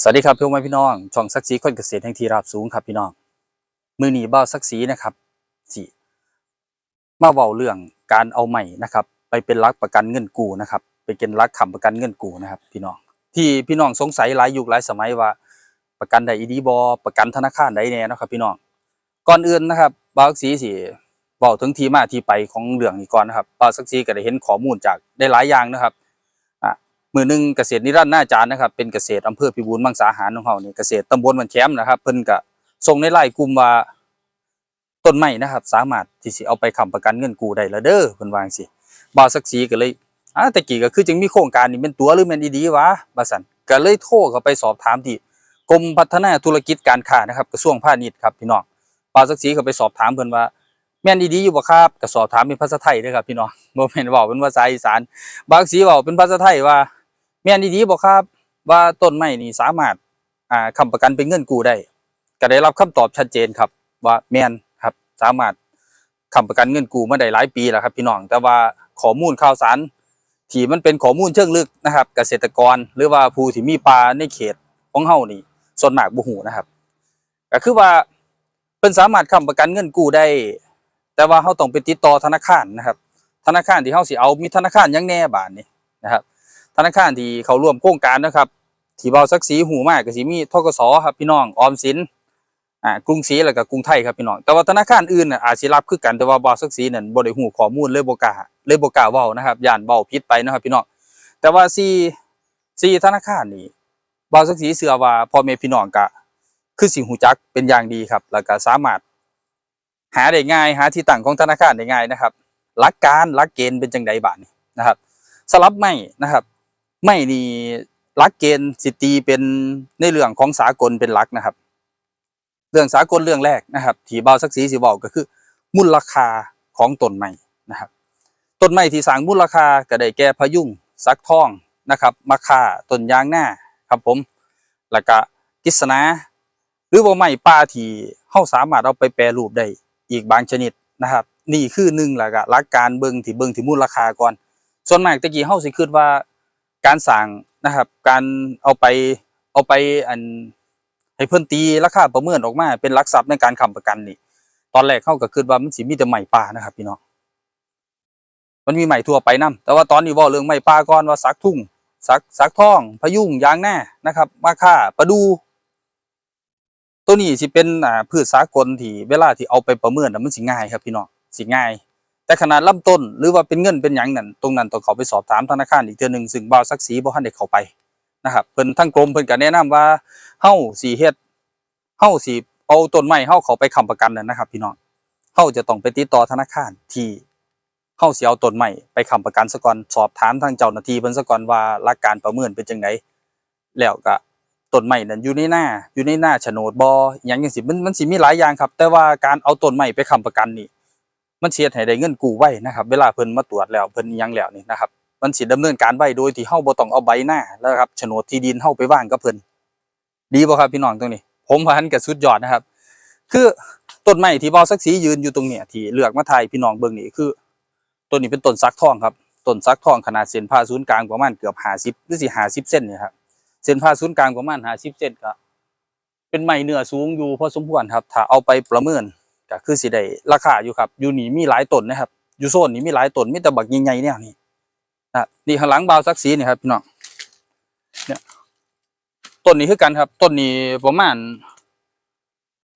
สวัสดีครับพี่พี่น้องช่องซักซีคนเกษตรแห่งที่ราบสูงครับพี่น้องมือหนีบ้าวซักซีนะครับสิมาเว้าเรื่องการเอาใหม่นะครับ ไปเป็นรักประกันเงินกู้นะครับ ไปเป็นรักคำประกันเงินกู้นะครับ พี่น้องที่พี่น้องสงสัยหลายยุคหลายสมัยว่า ประกันใดอีดีบอประกันธนาคารใดแน่นะครับ พี่น้องก่อนอื่นนะครับบ้าวซักซีสิเว้าถึงที่มาที่ไปของเรื่องนี้ก่อนนะครับบ้าวซักซีก็ได้เห็นข้อมูลจากได้หลายอย่างนะครับ มือหนึ่งเกษตรนิรันดร์หน้าจานนะครับเป็นเกษตรอำเภอพิบูลมังสาหารของเฮานี่เกษตรตำบลมันแคมนะครับเพิ่นก็ส่งในไลน์กลุ่มว่าต้นไม้นะครับ สามารถที่สิเอาไปค้ำประกันเงินกู้ได้ละเด้อเพิ่นวาจังซี่บ่าวศักดิ์ศรีก็เลยอ่าแต่กี้ก็คือจึงมีโครงการนี้เป็นตัวหรือแม่นดีๆวะว่าซั่นก็เลยโทรเข้าไปสอบถามที่กรมพัฒนาธุรกิจการค้านะครับกระทรวงพาณิชย์ครับพี่น้องบ่าวศักดิ์ศรีก็ไปสอบถามเพิ่นว่าแม่นดีๆอยู่บ่ครับก็สอบถามเป็นภาษาไทยด้อครับพี่น้องบ่แม่นเว้าเป็นภาษาอีสานบาวศักดิ์ศรีเว้าเป็นภาษาไทยว่า แม่นดีๆบอกครับ ว่าต้นไม้นี่สามารถอ่าค้ำประกันเป็นเงินกู้ได้ ก็ได้รับคำตอบชัดเจนครับ ว่าแม่นครับสามารถค้ำประกันเงินกู้มาได้หลายปีแล้วครับ พี่น้องแต่ว่าข้อมูลข่าวสารที่มันเป็นข้อมูลเชิงลึกนะครับ เกษตรกรหรือว่าผู้ที่มีป่าในเขตของเฮานี่ส่วนมากบ่ฮู้นะครับ ก็คือว่าเพิ่นสามารถค้ำประกันเงินกู้ได้ แต่ว่าเฮาต้องไปติดต่อธนาคารนะครับ ธนาคารที่เฮาสิเอามีธนาคารหยังแน่บาดนี้นะครับ ธนาคารที่เขาร่วมโครงการนะครับที่เบาสักสีหูมากก็สิมีทกสครับพี่น้องออมสินอ่ากรุงศรีแล้วก็กรุงไทยครับพี่น้องแต่ว่าธนาคารอื่นน่ะอาจสิรับคือกันแต่ว่าเบาสักสีนั่นบ่ได้หูข้อมูลเลยบ่กล้าเลยบ่กล้าเว้านะครับย่านเว้าผิดไปนะครับพี่น้องแต่ว่าสี่สี่ธนาคารนี่เบาสักสีเชื่อว่าพ่อแม่พี่น้องก็คือสิฮู้จักเป็นอย่างดีครับ แล้วก็สามารถหาได้ง่ายหาที่ตั้งของธนาคารได้ง่ายนะครับหลักการหลักเกณฑ์เป็นจังไดบาดนี้นะครับสลับไม่นะครับ ไม่นี่ลักเกณฑ์สิตีเป็นในเรื่องของสากลเป็นลักนะครับ เรื่องสากลเรื่องแรกนะครับที่เบาสักสีสิบอกก็คือ มูลค่าของต้นไม้นะครับต้นไม้ที่สร้างมูลค่าก็ได้แก่พยุงสักทองนะครับมะค่าต้นยางหน้าครับผมแล้วก็กิษณาหรือว่าไม้ป่าที่เฮาสามารถเอาไปแปรรูปได้อีกบางชนิดนะครับ นี่คือหนึ่งแล้วก็หลักการเบิงที่เบิงที่มูลค่าก่อน ส่วนมากตะกี้เฮาสิคิดว่า การสร้างนะครับ การเอาไปเอาไปอันให้เพิ่นตีราคาประเมินออกมา เป็นลักทรัพย์ในการค้ำประกันนี่ ตอนแรกเฮาก็คิดว่ามันสิมีแต่ไม้ป่านะครับพี่น้องมันมีไม้ทั่วไปนํแต่ว่าตอนนี้ว้าเรื่องไม้ป่าก่อนว่าสักทุ่งสักสักทองพยุงยางหน้านะครับมะค่าประดูตัวนี้สิเป็นอ่าพืชสากลที่เวลาที่เอาไปประเมินมันสิง่ายครับพี่น้องสิง่าย แต่ขนาดลำต้นหรือว่าเป็นเงินเป็นหยังนั่นตรงนั้นต้องเขาไปสอบถามธนาคารอีกเทื่อหนึงซึ่งบ่าวซักสีบ่ทันได้เข้าไปนะครับเพิ่นทั้งกรมเพิ่นก็แนะนำว่าเฮาสิเฮ็ดเฮาสิเอาต้นไม้เฮาเข้าไปค้ำประกันนั่นนะครับ พี่น้องเฮาจะต้องไปติดต่อธนาคารที่เฮาสิเอาต้นไม้ไปค้ำประกันซะก่อนสอบถามทางเจ้าหน้าที่เพิ่นซะก่อนว่าหลักการประเมินเป็นจังไดแล้วก็ต้นไม้นั้นอยู่ในหน้าอยู่ในหน้าโฉนดบ่อหยังจังซี่มันมันสิมีหลายอย่างครับ แต่ว่าการเอาต้นไม้ไปค้ำประกันนี่ มันเสียให้ได้เงินกู้ไว้นะครับเวลาเพิ่นมาตรวจแล้วเพิ่นยังแล้วนี่นะครับมันสิดำเนินการไว้โดยที่เฮาบ่ต้องเอาใบหน้าแล้วครับโฉนดที่ดินเฮาไปวางกับเพิ่นดีบ่ครับพี่น้องตรงนี้ ผมว่ามันก็สุดยอดนะครับ คือต้นไม้ที่เบาสักสียืนอยู่ตรงเนี้ยที่เลือกมาถ่ายพี่น้องเบิ่งนี่คือต้นนี้เป็นต้นซักทองครับต้นซักทองขนาดเส้นผ่าศูนย์กลางประมาณเกือบ50หรือสิ50เซนเนี่ครับเส้นผ่าศูนย์กลางประมาณ50เซนก็เป็นไม้เนื้อสูงอยู่พอสมควรครับ ถ้าเอาไปประเมิน ก็คือสิได้ราคาอยู่ครับอยู่นี่มีหลายต้นนะครับอยู่โซนนี้มีหลายต้นมีแต่บักใหญ่ๆเนี่ยนี่นะนี่ข้างหลังบาวซักซีนี่ครับพี่น้องเนี่ยต้นนี้คือกันครับต้นนี้ประมาณ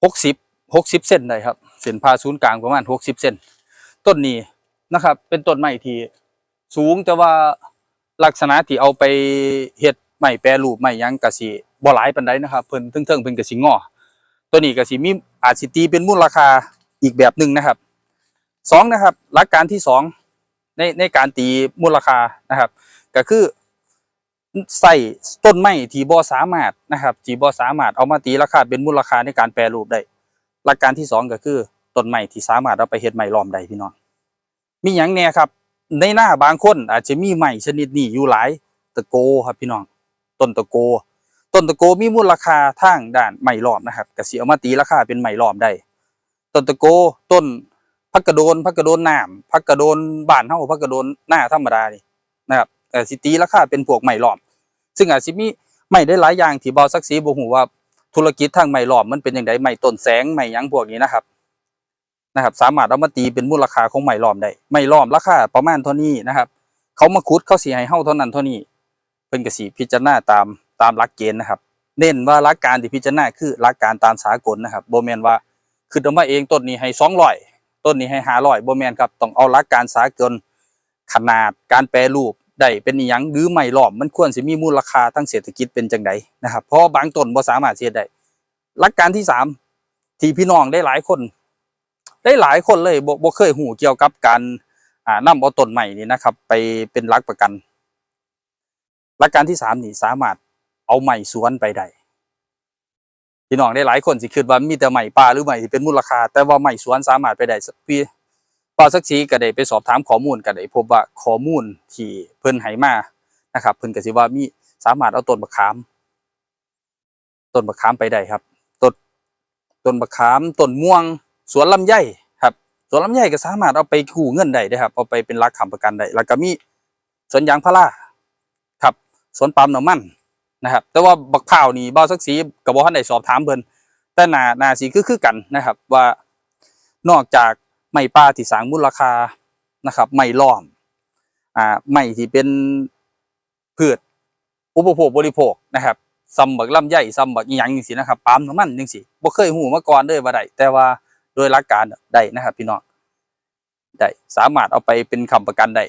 หกสิบหกสิบเซนได้ครับเส้นผ่าศูนย์กลางประมาณหกสิบเซนต้นนี้นะครับ เป็นต้นไม้ที่สูงแต่ว่าลักษณะที่เอาไปเฮ็ดไม้แปรรูปไม้ยังกะสิบ่หลายปานใดนะครับ เพิ่นเทิงๆเพิ่นก็สิงอ ตัวนี้ก็สิมีอาจสิตีเป็นมูลค่าอีกแบบหนึ่งนะครับสองนะครับ หลักการที่สองในในการตีมูลค่านะครับ ก็คือใส่ต้นไม้ที่บ่สามารถนะครับที่บ่สามารถเอามาตีราคาเป็นมูลค่าในการแปรรูปได้หลักการที่สองก็คือต้นไม้ที่สามารถเอาไปเฮ็ดไม้ล้อมได้พี่น้องมีหยังแน่ครับ ในหน้าบางคนอาจจะมีไม้ชนิดนี้อยู่หลายตะโกครับพี่น้องต้นตะโก ต้นตะโกมีมูลค่าทางด้านไม้ล้อมนะครับก็สิเอามาตีราคาเป็นไม้ล้อมได้ต้นตะโกต้นพักกระโดนพักกระโดนน้ำพักกระโดนบานเฮาพักกระโดนหน้าธรรมดานี่นะครับแต่สิตีราคาเป็นพวกไม้ล้อม ซึ่งอาจสิมีไม่ได้หลายอย่างที่เบาสักสีบ่ฮู้ว่าธุรกิจทางไม้ล้อมมันเป็นจังไดไม้ต้นแสงไม้หยังพวกนี้นะครับนะครับ สามารถเอามาตีเป็นมูลค่าของไม้ล้อมได้ไม้ล้อมราคาประมาณเท่านี้นะครับ เขามาขุดเขาสิให้เฮาเท่านั้นเท่านี้เพิ่นก็สิพิจารณาตาม ตามหลักเกณฑ์นะครับ เน้นว่าหลักการที่พิจารณาคือหลักการตามสากลนะครับโบแมนว่าคือเอามาเองต้นนี้ให้200ต้นนี้ให้500บ่แมนครับต้องเอาหลักการสากลขนาดการแปรรูปได้เป็นอีหยังหรือไม่ล้อมมันควรสิมีมูลค่าทางเศรษฐกิจเป็นจังไดนะครับ เพราะบางต้นบ่สามารถเฮ็ดได้หลักการที่สามที่พี่น้องได้หลายคน ได้หลายคนเลยบ่บเคยหูเกี่ยวกับการอ่านำเอาต้นใหม่นี่นะครับ ไปเป็นหลักประกันหลักการที่สามนี่สามารถ เอาใหม่สวนไปได้พี่น้องได้หลายคนสิคิดว่ามีแต่ใหม่ป่าหรือใหม่ที่เป็นมูลค่าแต่ว่าใหม่สวนสามารถไปได้ปีป่าสักชีก็ได้ไปสอบถามข้อมูลก็ได้พบว่าข้อมูลที่เพิ่นให้มานะครับ เพิ่นก็สิว่ามีสามารถเอาต้นมะขามต้นมะขามไปได้ครับต้นต้นมะขามต้นม่วง สวนลำไยครับ สวนลำไยก็สามารถเอาไปกู้เงินได้เด้ครับเอาไปเป็นหลักคำประกันได้แล้วก็มีสวนยางพาราครับ สวนปาล์มน้ำมัน นะครับ แต่ว่าบักพร้านี่บ่าวสักสีก็บ่ทันได้สอบถามเพิ่นแต่หน้าหน้าสีคือคือกันนะครับ ว่านอกจากไม้ป่าที่สร้างมูลค่านะครับไม้ล้อมอ่าไม้ที่เป็นพืชอุปโภคบริโภคนะครับซำบักลำไยซำบักอีหยังจังซี่นะครับปาล์มน้ำมันจังซี่บ่เคยฮู้มาก่อนเลยว่าได้แต่ว่าโดยหลักการได้นะครับ พี่น้องได้สามารถเอาไปเป็นคำประกันได้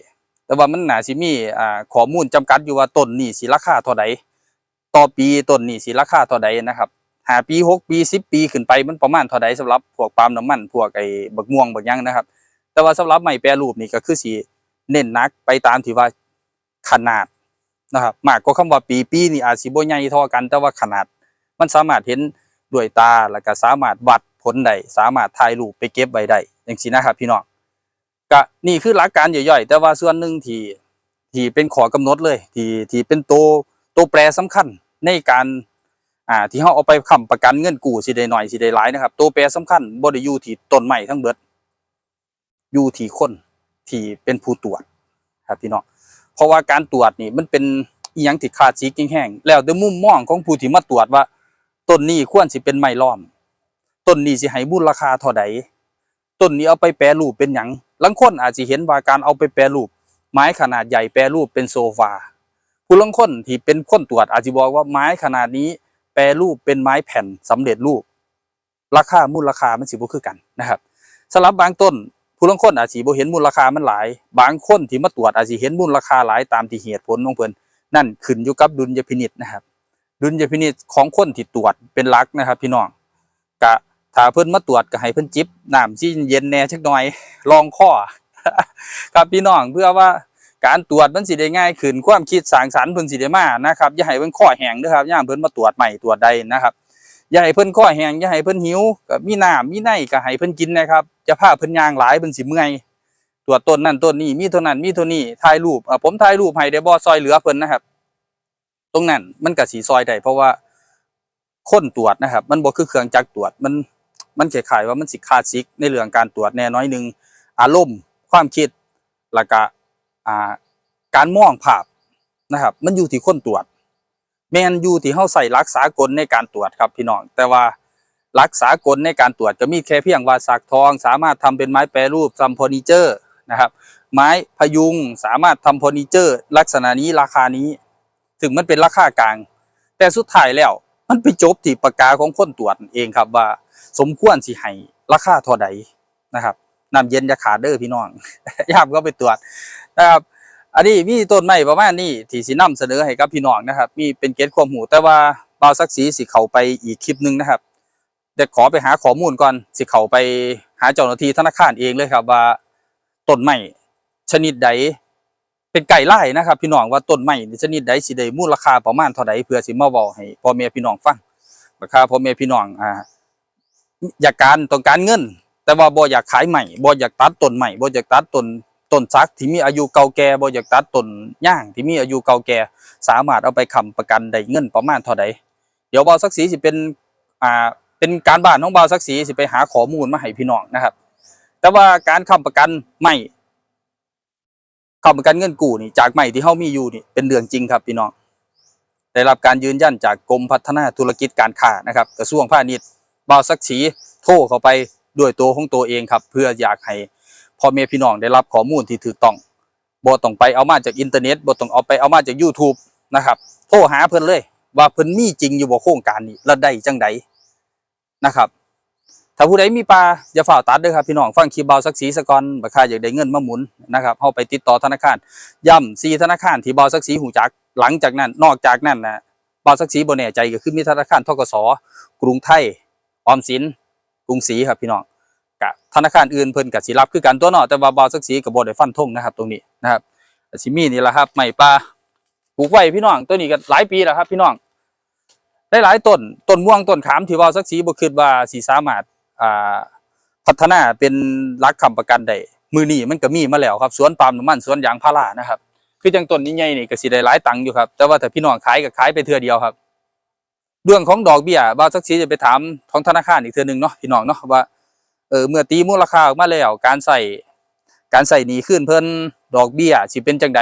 แต่ว่ามันหนาสิมีอ่าข้อมูลจำกัดอยู่ว่าต้นนี้สิราคาเท่าใด ต่อปีต้นนี้สิราคาเท่าใดนะครับหาปีหกปีสิบปีขึ้นไปมันประมาณเท่าใดสำหรับพวกปาล์มน้ำมันพวกไอ้บักม่วงบักยังนะครับ แต่ว่าสำหรับไม้แปรรูปนี่ก็คือสิเน้นนักไปตามที่ว่าขนาดนะครับมากกว่าคำว่าปีปีนี่อาจสิบ่ใหญ่เท่ากัน แต่ว่าขนาด มันสามารถเห็นด้วยตาแล้วก็สามารถวัดผลได้สามารถถ่ายรูปไปเก็บไว้ได้อย่างนี้นะครับ พี่น้องก็นี่คือหลักการย่อยๆแต่ว่าส่วนหนึ่งที่ที่เป็นขอกำหนดเลย ที่ที่เป็นโตว ตัวแปรสำคัญในการอ่าที่เขาเอาไปค้ำประกันเงินกู้สิได้หน่อยสิได้หลายนะครับ ตัวแปรสำคัญบ่ได้อยู่ที่ต้นไม้ทั้งเบิดอยู่ที่คนที่เป็นผู้ตรวจครับพี่น้องเพราะว่าการตรวจนี่มันเป็นอีหยังที่ขาดสีกิ่งแห้งแล้วแต่มุมมองของผู้ที่มาตรวจว่าต้นนี้ควรสิเป็นไม้ล้อมต้นนี้สิให้มูลค่าเท่าใดต้นนี้เอาไปแปรรูปเป็นหยังลางคนอาจสิเห็นว่าการเอาไปแปรรูป ไม้ขนาดใหญ่แปรรูปเป็นโซฟา ผู้ลางคนที่เป็นคนตรวจอาจจะบอกว่าไม้ขนาดนี้แปรรูปเป็นไม้แผ่นสำเร็จรูป ราคามูลราคามันสิบ่คือกันนะครับสำหรับบางต้นผู้ลางคนอาจสิบ่เห็นมูลราคามันหลาย บางคนที่มาตรวจอาจสิเห็นมูลราคาหลายตามที่เหตุผลของเพิ่นนั่นขึ้นอยู่กับดุลยพินิจนะครับ ดุลยพินิจของคนที่ตรวจเป็นลักนะครับ พี่น้องกะถ้าเพิ่นมาตรวจก็ให้เพิ่นจิบน้ำที่เย็นแน่จักหน่อยลองข้อครับพี่น้องเพื่อว่า การตรวจมันสิได้ง่ายขึ้นความคิดสร้างสรรค์เพิ่นสิได้มานะครับอย่าให้เพิ่นข้อแห้งเด้อครับอย่าให้เพิ่นมาตรวจใหม่ตรวจใดนะครับอย่าให้เพิ่นข้อแห้งอย่าให้เพิ่นหิวก็มีน้ำมีในก็ให้เพิ่นกินนะครับจะพาเพิ่นย่างหลายเพิ่นสิเมื่อยตรวจต้นนั่นต้นนี้มีเท่านั้นมีเท่านี้ถ่ายรูปอ่ผมถ่ายรูปให้ได้บ่ซอยเหลือเพิ่นนะครับ ตรงนั้นมันก็สิซอยได้เพราะว่าคนตรวจนะครับ มันบ่คือเครื่องจักรตรวจมันมันคล้ายว่ามันสิคาสสิกในเรื่องการตรวจแน่น้อยหนึงอารมณ์ความคิดแล้วก็ อ่าการมองภาพนะครับ มันอยู่ที่คนตรวจ แมนอยู่ที่เฮาใส่รักษากลในการตรวจครับพี่น้องแต่ว่ารักษากลในการตรวจก็มีแค่เพียงว่าสักทอง สามารถทำเป็นไม้แปรรูปทำเฟอร์นิเจอร์นะครับ ไม้พยุงสามารถทำเฟอร์นิเจอร์ ลักษณะนี้ราคานี้ ถึงมันเป็นราคากลาง แต่สุดท้ายแล้วมันไปจบที่ปากกาของคนตรวจเองครับว่า สมควรสิให้ราคาเท่าใดนะครับ น้ำเย็นจะขาดเด้อพี่น้องยามก็ไปตรวจนะครับอันนี้มีต้นไม้ประมาณนี้ที่สินำเสนอให้กับพี่น้องนะครับ มีเป็นเกณฑ์ความหูแต่ว่าบ่าสักสีสิเข้าไปอีกคลิปหนึ่งนะครับเดี๋ยวขอไปหาข้อมูลก่อนสิเข้าไปหาเจ้าหน้าที่ธนาคารเองเลยครับว่าต้นไม้ชนิดใดเป็นไก่ไล่นะครับ พี่น้องว่าต้นไม้ชนิดใดสิได้มูลค่าประมาณเท่าใดเพื่อสิมาเว้าให้พ่อแม่พี่น้องฟังราคาพ่อแม่พี่น้องอ่าอยากการต้องการเงิน แต่ว่าบ่อยากขายใหม่บ่อยากตัดต้นใหม่บ่อยากตัดต้นต้นซักที่มีอายุเก่าแก่บ่อยากตัดต้นย่างที่มีอายุเก่าแก่สามารถเอาไปค้ำประกันได้เงินประมาณเท่าใดเดี๋ยวบ่าวสักสีสิเป็นอ่าเป็นการบ้านของบ่าวสักสีสิไปหาข้อมูลมาให้พี่น้องนะครับ แต่ว่าการค้ำประกันไม่ค้ำประกันเงินกู้นี่จากใหม่ที่เฮามีอยู่นี่เป็นเรื่องจริงครับพี่น้องได้รับการยืนยันจากกรมพัฒนาธุรกิจการค้านะครับ กระทรวงพาณิชย์บ่าวสักสีโทรเข้าไป ด้วยตัวของตัวเองครับ เพื่ออยากให้พ่อแม่พี่น้องได้รับข้อมูลที่ถูกต้องบ่ต้องไปเอามาจากอินเทอร์เน็ตบ่ต้องเอาไปเอามาจาก YouTube นะครับโทรหาเพิ่นเลย ว่าเพิ่นมีจริงอยู่บ่โครงการนี้แล้วได้จังใดนะครับ ถ้าผู้ใดมีปลาอย่าฝ่าตัดเด้อครับพี่น้องฟังคลิปเบาสักสีสะกอนบักค่าอยากได้เงินมาหมุนนะครับเฮาไปติดต่อธนาคารย่ำ4ธนาคารที่เบาสักสีหูจักหลังจากนั้นนอกจากนั้นนะเบาสักสีบ่แน่ใจก็คือมีธนาคารทกสกรุงไทยออมสินกรุงศรีครับพี่น้อง กับธนาคารอื่นเพิ่นก็สิรับคือกันตัวเนาะแต่ว่าบาสักสีก็บ่ได้ฟันธงนะครับ ตรงนี้นะครับก็สิมีนี่แหละครับไม้ปลาปลูกไว้พี่น้องตัวนี้ก็หลายปีแล้วครับ พี่น้องได้หลายต้นต้นม่วงต้นขามที่เว่าสักสีบ่คิดว่าสิสามารถอ่าพัฒนาเป็นรักคำประกันได้มือนี้มันก็มีมาแล้วครับสวนปาล์มน้ำมันสวนยางพารานะครับคือจังต้นนี้ใหญ่นี่ก็สิได้หลายตังค์อยู่ครับ แต่ว่าถ้าพี่น้องขายก็ขายไปเทื่อเดียวครับ เรื่องของดอกเบี้ยบาวสักสีจะไปถามของธนาคารอีกเทื่อหนึงเนาะพี่น้องเนาะว่า เออเมื่อตีมูลค่าออกมาแล้ว การใส่การใส่หนี้ขึ้นเพิ่นดอกเบี้ยสิเป็นจังใด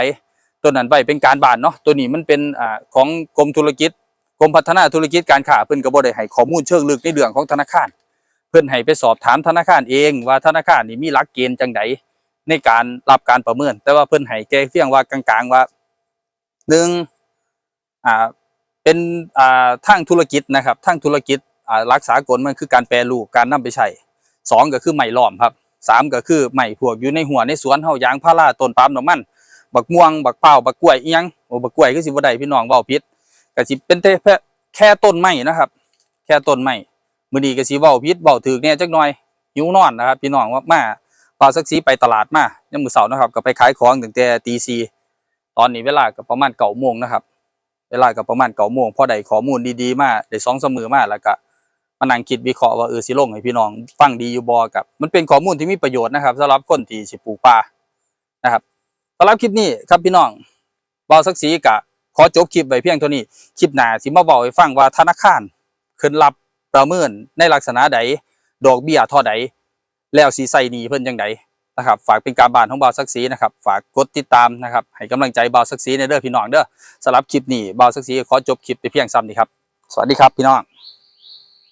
ตัวนั้นไว้เป็นการบานเนาะตัวนี้มันเป็นอ่าของกรมธุรกิจกรมพัฒนาธุรกิจการค้าเพิ่นก็บ่ได้ให้ข้อมูลเชิงลึกในเรื่องของธนาคาร เพิ่นให้ไปสอบถามธนาคารเองว่าธนาคารนี่มีหลักเกณฑ์จังใดในการรับการประเมิน แต่ว่าเพิ่นให้แค่เพียงว่ากลางๆว่าหนึ่งอ่าเป็นอ่าทางธุรกิจนะครับทางธุรกิจอ่ารักษากลมันคือการแปรรูปการนำไปใช้ สองก็คือไม้ล้อมครับสามก็คือไม้พวกอยู่ในหัวในสวนเฮายางพาราต้นปาล์มน้ำมันบักม่วงบักเป้าบักกล้วยอีหยังโอ้บักกล้วยก็สิบ่ได้พี่น้องเว้าผิดก็สิเป็นแค่แค่ต้นไม้นะครับ แค่ต้นไม้มื้อนี้ก็สิเว้าผิดเว้าถูกแหน่จักหน่อยหิวนอนนะครับ พี่น้องว่ามาปาสักสีไปตลาดมายามมื้อเช้านะครับก็ไปขายของตั้งแต่ตี4ตอนนี้เวลาก็ประมาณ9โมงนะครับ เวลาก็ประมาณ9โมงพอได้ข้อมูลดีๆมาได้2 3มื้อมาแล้วก็ มานั่งคิดวิเคราะห์ว่าเออสิลงให้พี่น้องฟังดีอยู่บ่กับ มันเป็นข้อมูลที่มีประโยชน์นะครับสำหรับคนที่สิปลูกป่านะครับสำหรับคลิปนี้ครับพี่น้องเบาสักสีกะขอจบคลิปไว้เพียงเท่านี้คลิปหน้าสิมาบอกให้ฟังว่าธนาคารขึ้นรับประเมินในลักษณะใดดอกเบี้ยเท่าใดแล้วสิใส่หนีเพิ่นจังใดนะครับฝากเป็นการบ้านของบ่าวสักสีนะครับฝากกดติดตามนะครับให้กำลังใจบ่าวสักสีในเด้อพี่น้องเด้อสำหรับคลิปนี้บ่าวสักสีขอจบคลิปไปเพียงซ้ำนี้ครับสวัสดีครับพี่น้อง